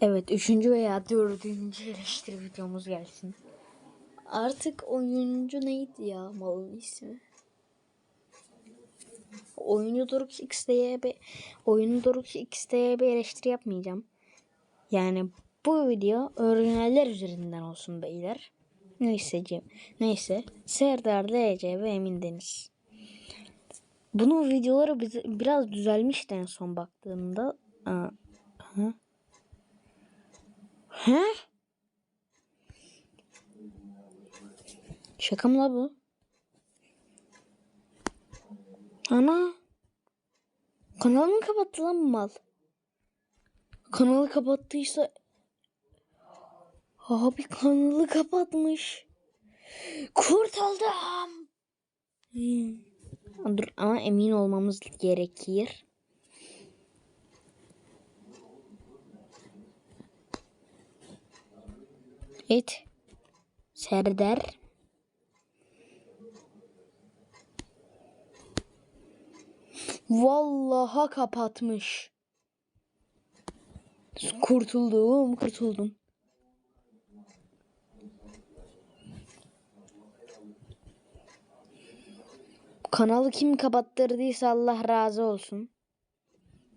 Evet, üçüncü veya dördüncü eleştiri videomuz gelsin. Artık oyuncu neydi ya malın ismi? Oyuncu Doruk X'de bir oyunu Doruk X'de bir eleştiri yapmayacağım. Yani bu video orijinaller üzerinden olsun beyler. Neyse. Neyse. Serdar DC ve Emin Deniz. Bunun videoları biraz düzelmişti en son baktığımda. Aa, hı. He? Şaka mı la bu? Ana. Kanalı mı kapattı lan bu mal? Kanalı kapattıysa... Abi kanalı kapatmış. Kurtuldum. Hmm. Dur ama emin olmamız gerekir. Evet. Serdar. Vallaha kapatmış. Kurtuldum, kurtuldum. Kanalı kim kapattırdıysa Allah razı olsun.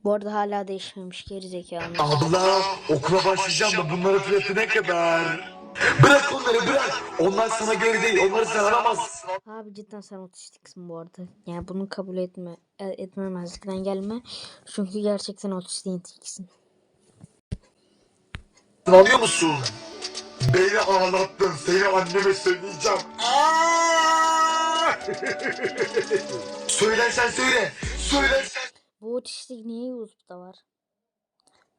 Bu arada hala değişmemiş gerizekalı. Abla okula başlayacağım da bunların fiyatı ne kadar? Bırak onları bırak. Onlar sana göre değil. Onları sen alamazsın. Abi cidden sen otistiksin bu arada. Yani bunu kabul etme, e, etmemezlikten gelme. Çünkü gerçekten otistiksin. Alıyor musun? Beni ağlattın. Seni anneme söyleyeceğim. Söylersen söyle. Söylersen. Bu otistik niye YouTube'da var?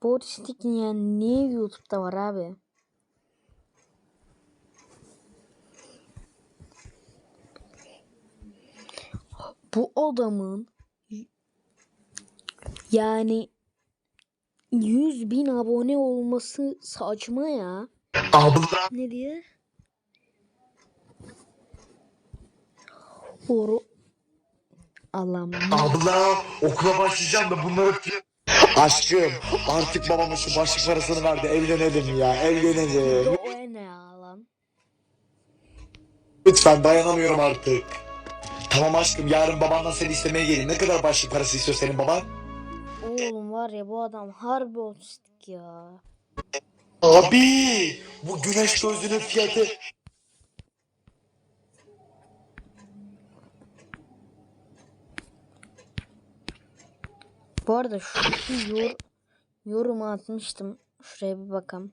Bu otistik yani niye YouTube'da var abi? Bu adamın yani 100 bin abone olması saçma ya. Abla. Ne diye? Oru. Allah'ım. Abla okula başlayacağım da bunları Aşkım artık babama şu başlık parasını verdi evlenelim ya evlenelim. O ne ya lan? Lütfen dayanamıyorum artık. Tamam aşkım yarın babandan seni istemeye geleyim. Ne kadar başlık parası istiyor senin baban? Oğlum var ya bu adam harbi otistik ya. Abi bu güneş gözlüğünün fiyatı Bu arada şu yor, yorum atmıştım. Şuraya bir bakalım.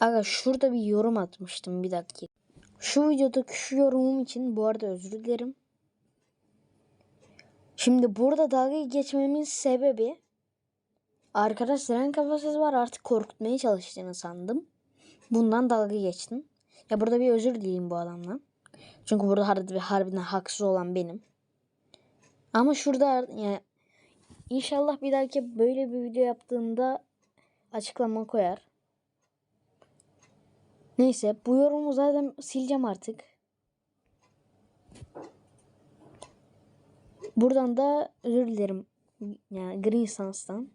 Aga şurada bir yorum atmıştım bir dakika. Şu videodaki şu yorumum için bu arada özür dilerim. Şimdi burada dalga geçmemin sebebi arkadaş siren kafasız var artık korkutmaya çalıştığını sandım. Bundan dalga geçtim. Ya burada bir özür dileyim bu adamdan. Çünkü burada harbi, harbiden haksız olan benim. Ama şurada yani İnşallah bir dahaki böyle bir video yaptığımda açıklama koyar. Neyse bu yorumu zaten sileceğim artık. Buradan da özür dilerim. Yani Green Suns'tan.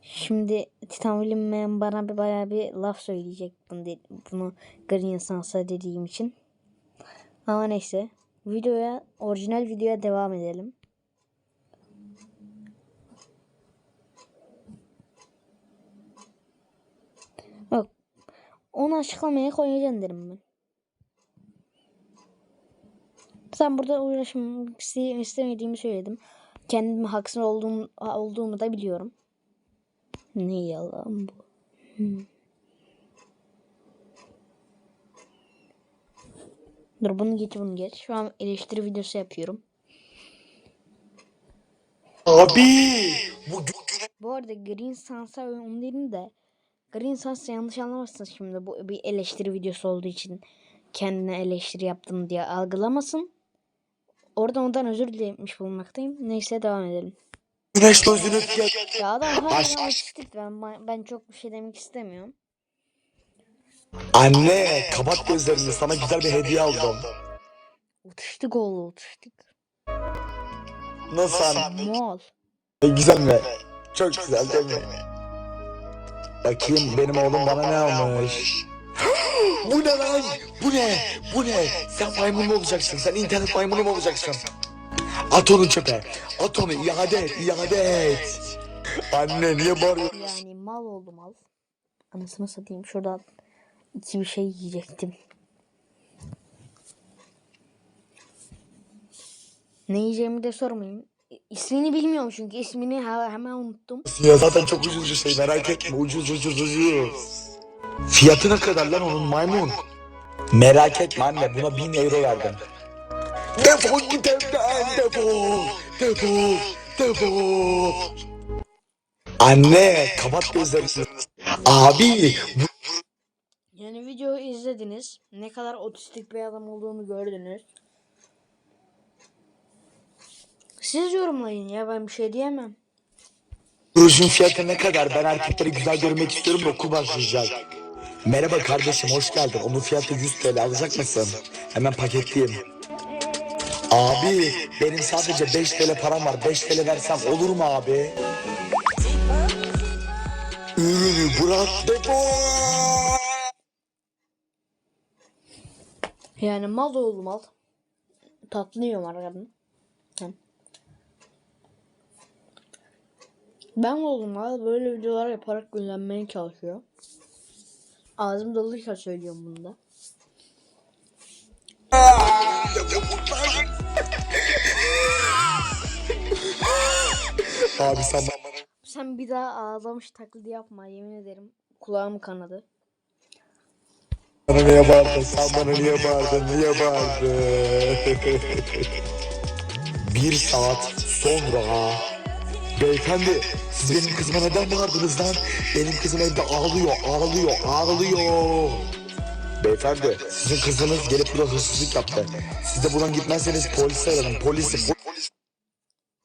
Şimdi Titan William bana bir bayağı bir laf söyleyecek bunu, bunu Green Suns'a dediğim için. Ama neyse. Videoya, orijinal videoya devam edelim. Onu açıklamaya koyacaksın derim ben. Sen burada uğraşmak iste- istemediğimi söyledim. Kendimi haksız olduğum, olduğumu da biliyorum. Ne yalan bu. Hmm. Dur bunu geç bunu geç. Şu an eleştiri videosu yapıyorum. Abi bu Bu arada Green Suns'a onu dedim de Green Suns'a yanlış anlamasın şimdi bu bir eleştiri videosu olduğu için kendine eleştiri yaptım diye algılamasın. Oradan ondan özür dilemiş bulunmaktayım. Neyse devam edelim. güneş fiyatı Ya adam hala ben, ben çok bir şey demek istemiyorum. Anne kapat gözlerini sana güzel bir hediye aldım. Otistik oğlu otistik. Nasıl anne? Mal. Güzel mi? Çok güzel değil mi? Bakayım benim oğlum bana ne almış? Bu ne lan? Bu ne? Bu ne? Sen maymun mu olacaksın? Sen internet maymunu mu olacaksın? At onu çöpe. At onu iade et, iade et. Anne niye bağırıyorsun? Yani mal oldu mal. Anasını satayım şuradan iki bir şey yiyecektim. Ne yiyeceğimi de sormayın. İsmini bilmiyorum çünkü ismini he- hemen unuttum. Ya zaten çok ucuz bir şey merak etme ucuz ucuz ucuz. Fiyatı ne kadar lan onun maymun? Merak etme anne buna bin euro verdim. Defol git evden defol. Defol. Defol. Anne kapat gözlerini. Abi Yani videoyu izlediniz. Ne kadar otistik bir adam olduğunu gördünüz. Siz yorumlayın ya ben bir şey diyemem. rujun fiyatı ne kadar? Ben erkekleri güzel görmek istiyorum da okul başlayacak. Merhaba kardeşim hoş geldin. Onun fiyatı 100 TL alacak mısın? Hemen paketleyeyim. Abi benim sadece 5 TL param var. 5 TL versem olur mu abi? Ürünü bırak defol. Yani mal oğlu mal. Tatlı yiyorum arkadan. Ben mal böyle videolar yaparak günlenmeye çalışıyor. Ağzım doluysa söylüyorum bunu da. Abi sen bana Sen bir daha ağlamış taklidi yapma yemin ederim. Kulağım kanadı. niye bağırdın? Sen bana niye bağırdın? Niye bağırdın? Bir saat sonra Beyefendi siz benim kızıma neden bağırdınız lan? Benim kızım evde ağlıyor, ağlıyor, ağlıyor. Beyefendi sizin kızınız gelip burada hırsızlık yaptı. Siz de buradan gitmezseniz polisi ararım. Polisi, po-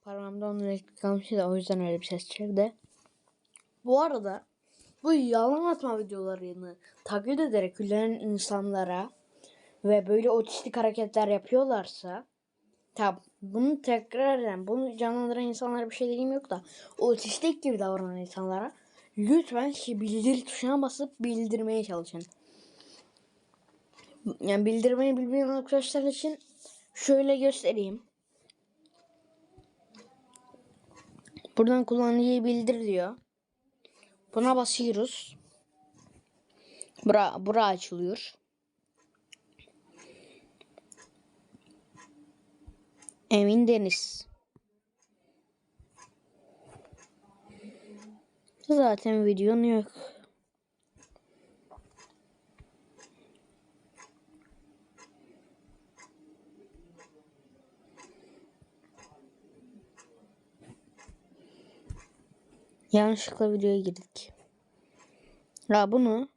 Parmağımda onun elektrik kalmıştı da o yüzden öyle bir ses çıktı. Bu arada bu yalan atma videolarını taklit ederek gülen insanlara ve böyle otistik hareketler yapıyorlarsa Tabi bunu tekrar eden, bunu canlandıran insanlara bir şey dediğim yok da otistik gibi davranan insanlara lütfen şey bildir tuşuna basıp bildirmeye çalışın. Yani bildirmeyi bilmeyen arkadaşlar için şöyle göstereyim. Buradan kullanıcıyı bildir diyor. Buna basıyoruz. Bura, bura açılıyor. Emin Deniz. Zaten videon yok. Yanlışlıkla videoya girdik. Ya bunu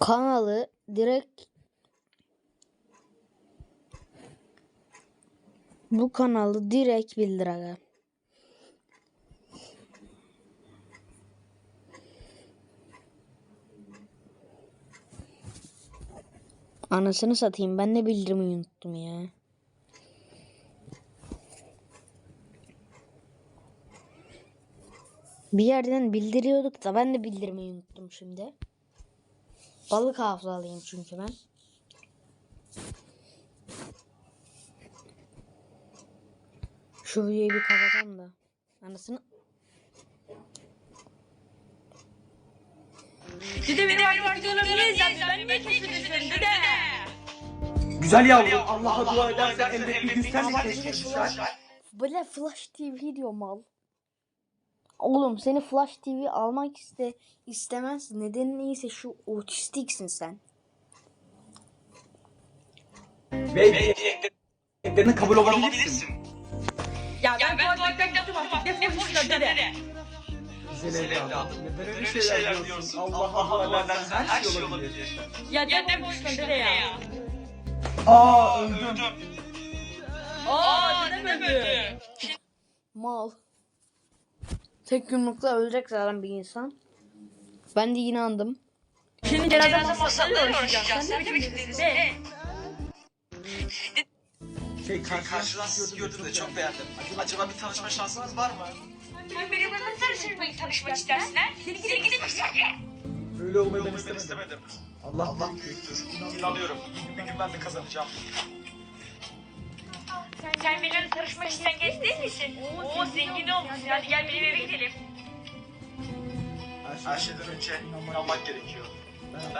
kanalı direkt bu kanalı direkt bildir. Anasını satayım ben de bildirmeyi unuttum ya. Bir yerden bildiriyorduk da ben de bildirmeyi unuttum şimdi. Balık hafızalıyım çünkü ben. Şu videoyu bir kapatalım da. Anasını Dede videolarını? Ben niye keşfediyorsun dede? Güzel yavrum Allah'a dua edersen elbet bir gün sen de keşfedeceksin. böyle Flash TV diyor mal. Oğlum seni Flash TV almak iste istemez. Nedeni neyse şu otistiksin sen. Ve hediyelerini kabul olabilirsin. Ya ben bu adamdan bıktım artık. Defol şuradan dede. Güzel evladım. Neden öyle şeyler diyorsun? Allah'a dua edersen her şey olabilir. Ya defol şuradan dede ya. Aa öldüm. Aa dedem öldü. Mal. Tek yumrukla ölecek zaten bir insan. Ben de inandım. Şimdi cenaze masasıyla uğraşacağım. Sen ne biçim dede? Şey karşıdan sizi gördüm de çok beğendim. Acaba bir tanışma şansınız var mı? Sen benimle tanışmayı tanışmak istersin ha? Seni gidip gidip Öyle olmayı ben istemedim. Allah Allah büyüktür. İnanıyorum. Bir gün ben de kazanacağım. Sen benimle tanışmak isteyen genç değil misin? Oo zengin olmuşsun. Hadi gel benim eve gidelim. Her şeyden önce inanmak gerekiyor.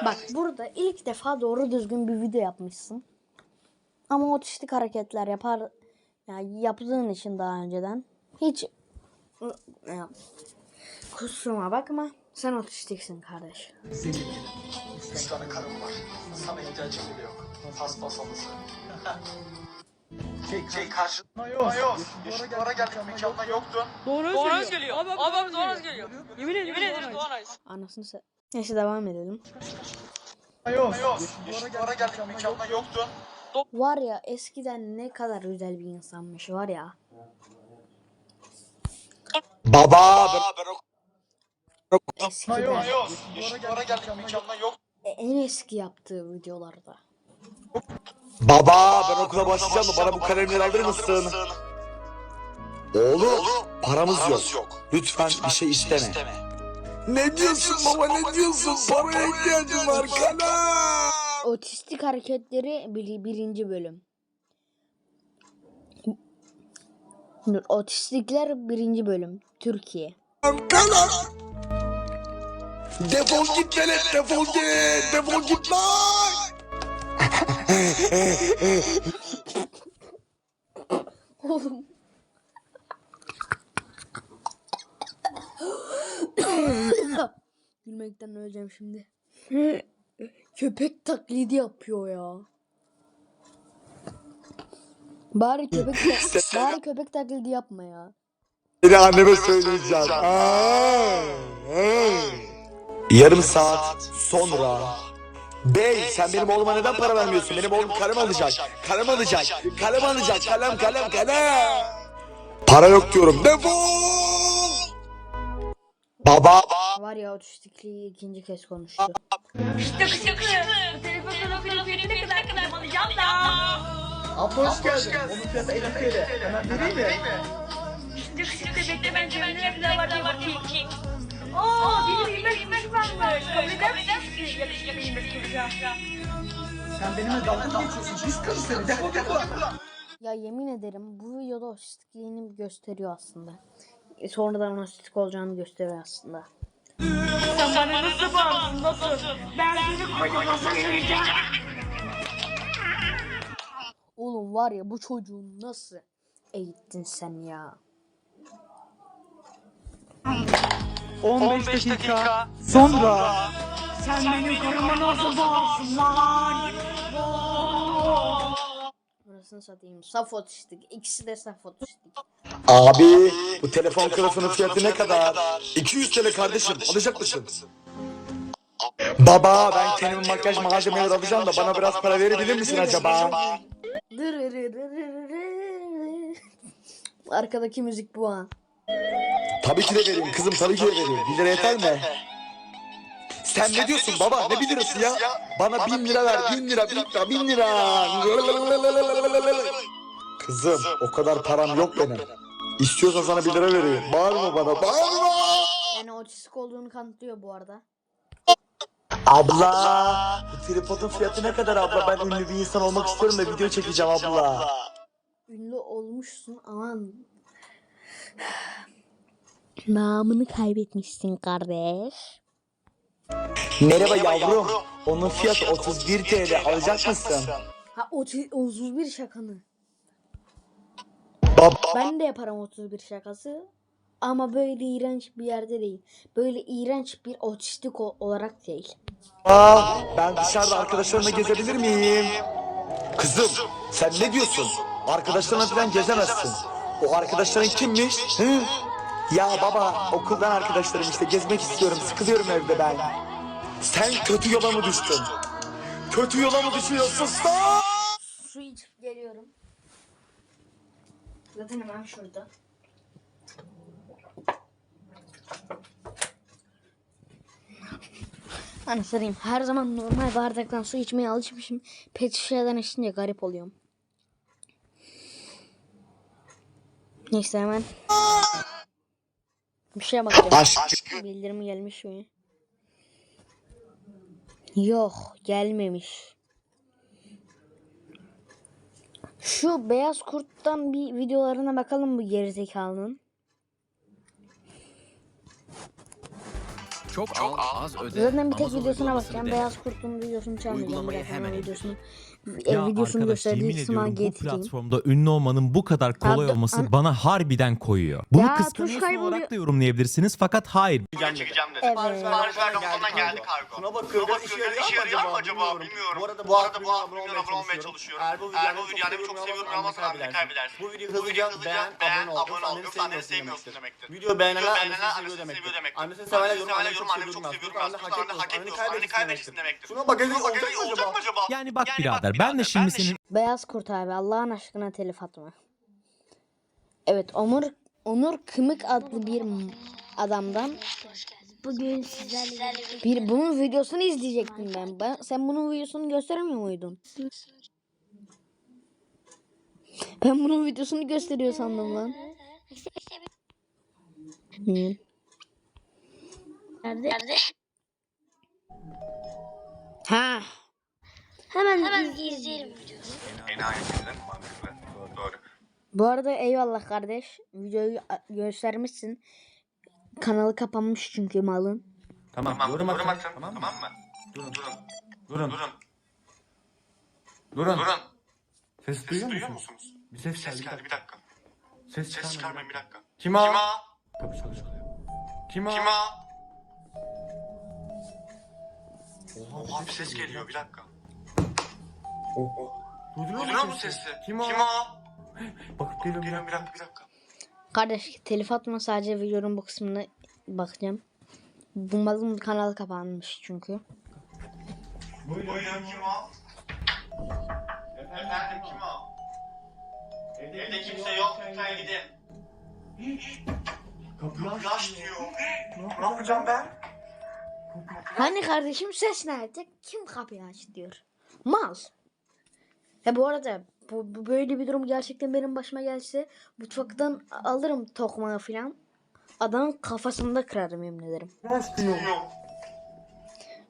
Bak burada ilk defa doğru düzgün bir video yapmışsın. Ama otistik hareketler yapar yani yaptığın için daha önceden hiç ya, kusuruma bakma sen otistiksin kardeş. Senin Üç tane karım var. Sana ihtiyacım bile yok. Haspas halısı. Şey, şey karşına yok. Yok. Duvara geldik mekanda yoktun. Doğru söylüyor. Abi abi, abi doğru söylüyor. Yemin ederim, Yemin ederim Doğan Ays. Anasını se... Neyse devam edelim. Yok. Duvara geldik mekanda yoktun. Var ya eskiden ne kadar güzel bir insanmış var ya. Baba Eskiden. E, en eski yaptığı videolarda. Baba ben okula başlayacağım da bana bu kalemleri alır mısın? Oğlum paramız yok. Lütfen bir şey isteme. Ne diyorsun baba ne diyorsun? Paraya ihtiyacım var kalem. Otistik hareketleri bir- birinci bölüm. Dur, Otistikler birinci bölüm. Türkiye. Defol git velet defol git. Defol git lan. Oğlum. Gülmekten öleceğim şimdi. Köpek taklidi yapıyor ya. Bari köpek ta- bari köpek taklidi yapma ya. Seni anneme söyleyeceğim. Aa, aa. Yarım saat sonra. Bey sen benim oğluma neden para vermiyorsun? Benim oğlum kalem alacak. Kalem alacak. Kalem alacak. Kalem kalem kalem. Para yok diyorum. Defol. Baba. Var ya otistikliği ikinci kez konuştu. Bu telefondan okuyup benim ne kadar kadar alacağım da. Abla hoş geldin. Onun fiyatı 50 TL. Hemen vereyim mi? Kız kız bekle ben cebimde ne kadar var diye bakayım. Oo benim 25 25 varmış. Kabul eder misin? Yakın yakın 25 ya. Sen benimle dalga geçiyorsun? Pis karı seni. Defol defol. Ya yemin ederim bu videoda otistikliğini gösteriyor aslında. E, Sonradan otistik olacağını gösteriyor aslında. Sen bana nasıl bağırdın nasıl? Ben seni kocaman seveceğim. Oğlum var ya bu çocuğu nasıl eğittin sen ya? 15 dakika sonra. Sen benim karıma nasıl bağırsın lan? Burasını satayım. Saf otistik. İkisi de saf otistik. Abi bu telefon kılıfının fiyatı ne kadar? 200 TL kardeşim. Alacak mısın? Baba ben kendime makyaj malzemeleri alacağım da bana biraz para verebilir misin acaba? Arkadaki müzik bu ha. Tabii ki de vereyim kızım tabii ki de vereyim. 1 lira yeter mi? Sen ne diyorsun baba ne 1 lirası ya? Bana 1000 lira ver 1000 lira 1000 lira 1000 lira. Kızım o kadar param yok benim. İstiyorsan sana 1 lira vereyim. Bağırma bana bağırma. Yani otistik olduğunu kanıtlıyor bu arada. Abla bu tripodun fiyatı ne kadar abla? Ben ünlü bir insan olmak istiyorum da video çekeceğim abla. Ünlü olmuşsun ama namını kaybetmişsin kardeş. Merhaba yavrum. Onun fiyatı 31 TL. Alacak mısın? Ha 30 31 şakanı. Baba. Ben de yaparım 31 şakası. Ama böyle iğrenç bir yerde değil. Böyle iğrenç bir otistik o- olarak değil. Ben dışarıda arkadaşlarımla gezebilir miyim? Kızım sen ne diyorsun? Arkadaşlarına falan gezemezsin. O arkadaşların kimmiş? Hı? Ya baba okuldan arkadaşlarım işte gezmek istiyorum. Sıkılıyorum evde ben. Sen kötü yola mı düştün? Kötü yola mı düşüyorsun? Su içip geliyorum. Zaten hemen şurada. Anasırayım. Her zaman normal bardaktan su içmeye alışmışım. Pet şişeden içince garip oluyorum. Neyse hemen. Bir şeye bakacağım. Aşk. Bildirim gelmiş mi? Yok gelmemiş. Şu beyaz kurttan bir videolarına bakalım bu gerizekalının. Çok, çok az öde. Zaten bir tek Amazon videosuna bakacağım. Beyaz kurtun videosunu çalmayacağım. Uygulamayı hemen indir. Ya e, videosunu arkadaş gösterdiği yemin kısma ediyorum bu getireyim. platformda ünlü olmanın bu kadar kolay Abi, olması an- bana harbiden koyuyor. Bunu Ya, tuş kıskanıyorsun kayboluyor. olarak da yorumlayabilirsiniz fakat hayır. Çekeceğim dedi. Evet. Sipariş verdim geldi kargo. Şuna bakıyorum biraz işe yarıyor mu acaba bilmiyorum. Bu arada bu arada bu abone olmaya çalışıyorum. Eğer bu videoyu çok seviyorum ama anını kaybedersin. Bu videoyu hızlıca beğen, abone ol. Yoksa anneni sevmiyorsun demektir. Video beğenenler annesini seviyor demektir. Annesini sevenler yorum anneni çok seviyorum yazmış. Anne hak etmiyorsun. Anneni kaybetsin demektir. Şuna bak olacak mı acaba? Yani bak birader ben de şimdi senin Beyaz kurt abi Allah'ın aşkına telif atma. Evet Onur Onur Kımık adlı bir adamdan Bugün sizlerle bir bunun videosunu izleyecektim ben. ben sen bunun videosunu göstermiyor muydun? Ben bunun videosunu gösteriyor sandım lan. Hı. Nerede? Ha. Hemen, Hemen izleyelim videoyu. Bu arada eyvallah kardeş. Videoyu göstermişsin. Kanalı kapanmış çünkü malın. Tamam, yorum atın. Tamam mı? Durun, durun. Durun. Durun. Durun. Durun. Ses duyuyor musunuz? Bir ses, geldi, bir dakika. Ses, çıkarmayın bir dakika. Kim o? Kim o? Kapı çalıyor. Kim o? Kim o? Oha, bir ses geliyor bir dakika. Duyuyor musun sesi? Kim o? Kim o? Bakıp geliyorum bir dakika bir dakika. Kardeş telif atma sadece videonun bu kısmına bakacağım. Bu malın kanalı kapanmış çünkü. Buyurun kim o? Efendim kim o? Evde kimse yok lütfen gidin. Kapıyı aç diyor. Ne yapacağım ben? Hani kardeşim ses nerede? Kim kapıyı aç diyor. Mal. Ya bu arada bu, bu böyle bir durum gerçekten benim başıma gelse mutfaktan alırım tokmağı falan. Adamın kafasında kırarım yemin ederim.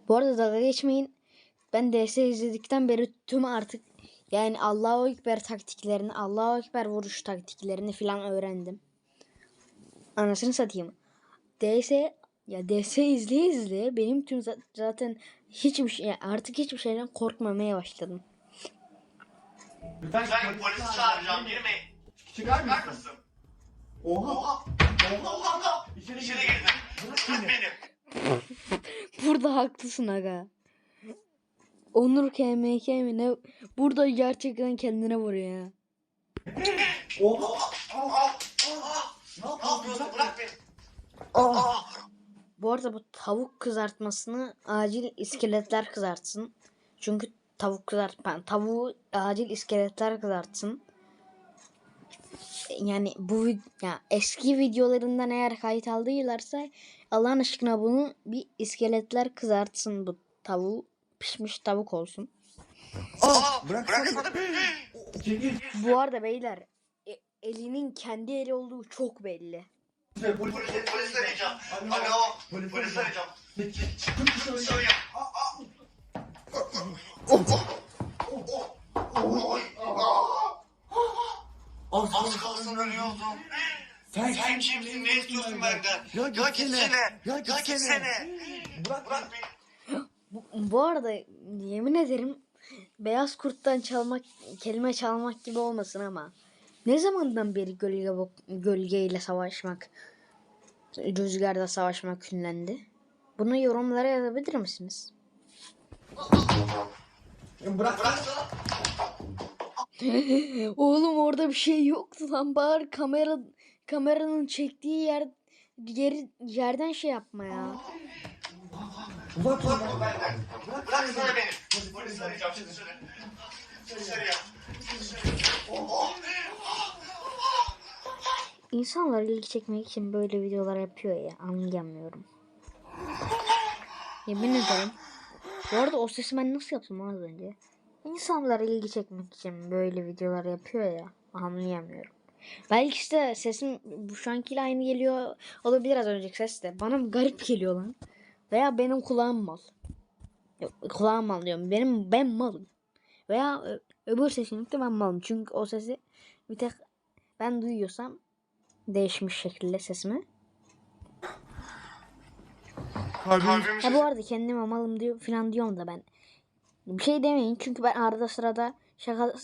Bu arada dalga geçmeyin. Ben DS izledikten beri tüm artık yani Allahu Ekber taktiklerini, Allahu Ekber vuruş taktiklerini falan öğrendim. Anasını satayım. DS ya DS izleye izleye benim tüm za- zaten hiçbir şey artık hiçbir şeyden korkmamaya başladım. Lütfen polisi çağıracağım girmeyin. Çıkar mısın? Oha. Oha. Oha. İçeri, İçeri girdim. Bırak beni. Burada haklısın aga. Onur KMK mi ne? Burada gerçekten kendine vuruyor ya. Oha. Oha. Oha. Ne yapıyorsun? Bırak beni. Oha. Bu arada bu tavuk kızartmasını acil iskeletler kızartsın. Çünkü tavuk kızartma tavuğu acil iskeletler kızartsın. Yani bu ya eski videolarından eğer kayıt aldıylarsa Allah'ın aşkına bunu bir iskeletler kızartsın bu tavuğu. Pişmiş tavuk olsun. Bıraksana beni. Bu arada beyler e- elinin kendi eli olduğu çok belli. Polis, polis arayacağım. Alo. Polis arayacağım. Çıkın dışarıya. Az kalsın ölüyordum. Sen, Sen kimsin? Ne istiyorsun benden? Ya gitsene. Ya gitsene. Bırak, bırak beni. Bu, bu arada yemin ederim beyaz kurttan çalmak kelime çalmak gibi olmasın ama ne zamandan beri gölge gölgeyle savaşmak rüzgarda savaşmak ünlendi? Bunu yorumlara yazabilir misiniz? Bıraksana. Oğlum orada bir şey yoktu lan bari kamera kameranın çektiği yer yeri yerden şey yapma ya. Uzak dur benden. Bıraksana beni. Polis arayacağım şimdi dışarı. Dışarıya. İnsanlar ilgi çekmek için böyle videolar yapıyor ya anlayamıyorum. Yemin ederim. Bu arada o sesi ben nasıl yaptım az önce? İnsanlar ilgi çekmek için böyle videolar yapıyor ya anlayamıyorum. Belki işte sesim bu şu ankiyle aynı geliyor olabilir az önceki ses de. Bana garip geliyor lan. Veya benim kulağım mal. Yok, kulağım mal diyorum. Benim ben malım. Veya öbür seçenekte ben malım. Çünkü o sesi bir tek ben duyuyorsam değişmiş şekilde sesimi. Kalbim Ya bu arada kendime malım diyor falan diyorum da ben. Bir şey demeyin çünkü ben arada sırada şaka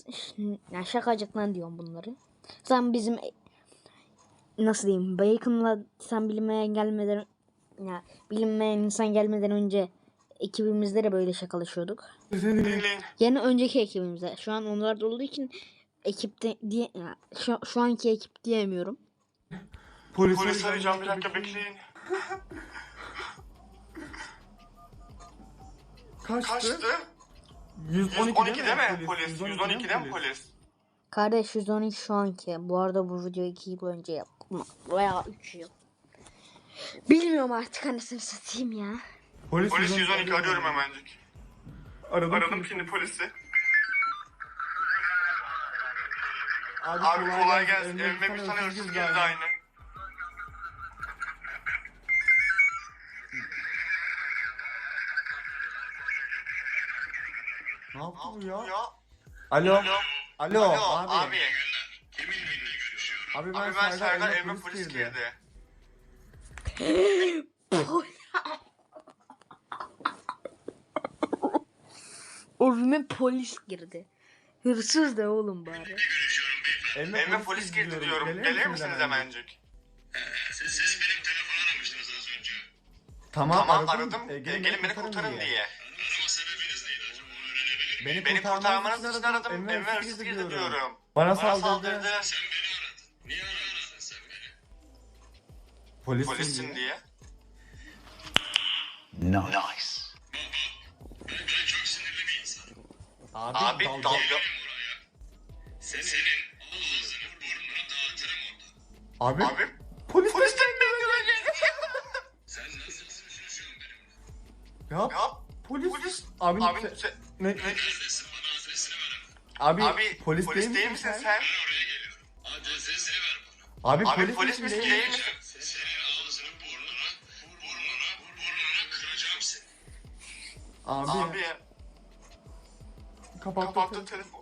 yani şakacıklan diyorum bunları. Sen bizim nasıl diyeyim Bacon'la sen bilinmeyen gelmeden ya bilinmeyen insan gelmeden önce ekibimizde de böyle şakalaşıyorduk. Yani önceki ekibimizde. Şu an onlar da olduğu için ekipte diye ya, şu, şu anki ekip diyemiyorum. Polis arayacağım bir dakika bekleyin. Kaçtı? 112 değil mi polis? 112'de mi polis? Kardeş 112 şu anki. Bu arada bu video 2 yıl önce yaptım. Veya 3 yıl. Bilmiyorum artık anasını satayım ya. Polis 112 arıyorum hemencik. Aradım, Aradım şimdi polisi. Abi, kolay gelsin. Evime bir tane hırsız girdi aynı. Ne yaptı bu ya? Alo. Alo. Alo, Alo abi. abi. Abi ben, Abi ben Serdar evime polis girdi. Evime polis girdi. Hırsız da oğlum bari. Evime polis girdi diyorum. Gelir misiniz hemencik? Tamam, Tamam aradım. aradım. E, E, Gelin beni kurtarın diye. Beni, Beni kurtarmanız için aradım. Girdi girdi diyorum. diyorum. Bana Bana saldırdı. saldırdı. Polissin, Polissin diye. diye. Abi, Abi dalga. dalga. Abi, Abi polis polis de Ya, Ya polis. polis. Abi, Abi se- ne? ne? Abi, Abi polis, değil, misin sen? sen? Abi, Abi polis, polis misin değil misin? Abi, Abi kapattı. kapattı telefonu.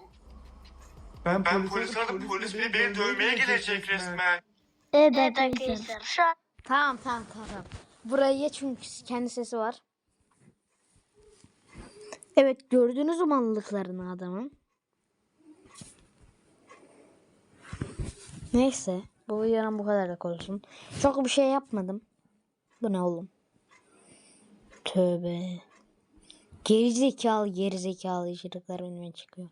Ben, Ben polis polis aradım. Polis beni, beni dövmeye gelecek resmen. Evet arkadaşlar şu an Tamam tamam tamam. Buraya çünkü kendi sesi var. Evet gördünüz mü mallıklarını adamın. Neyse bu videonun bu kadarlık olsun. Çok bir şey yapmadım. Bu ne oğlum? Tövbe. Gerizekalı gerizekalı içerikler önüme çıkıyor.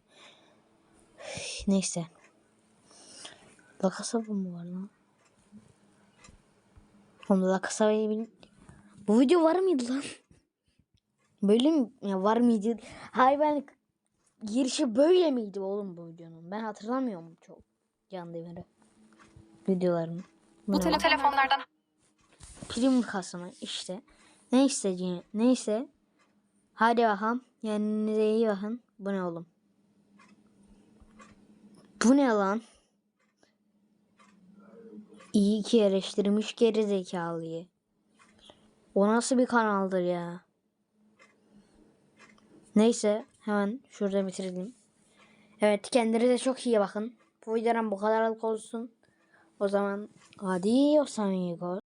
Neyse. Lakasabı mı var lan? Oğlum Lakasabı'yı bil... Bu video var mıydı lan? Böyle mi? Ya var mıydı? Hayır ben girişi böyle miydi oğlum bu videonun? Ben hatırlamıyorum çok. Can Demir'i. Videolarını. Bu ne lan? telefonlardan prim kasımı işte. Neyse Cine- neyse. Hadi bakalım. Kendinize iyi bakın. Bu ne oğlum? Bu ne lan? İyi ki eleştirmiş geri zekalıyı. O nasıl bir kanaldır ya? Neyse hemen şurada bitirelim. Evet kendinize çok iyi bakın. Bu videodan bu kadarlık olsun. O zaman adios amigos.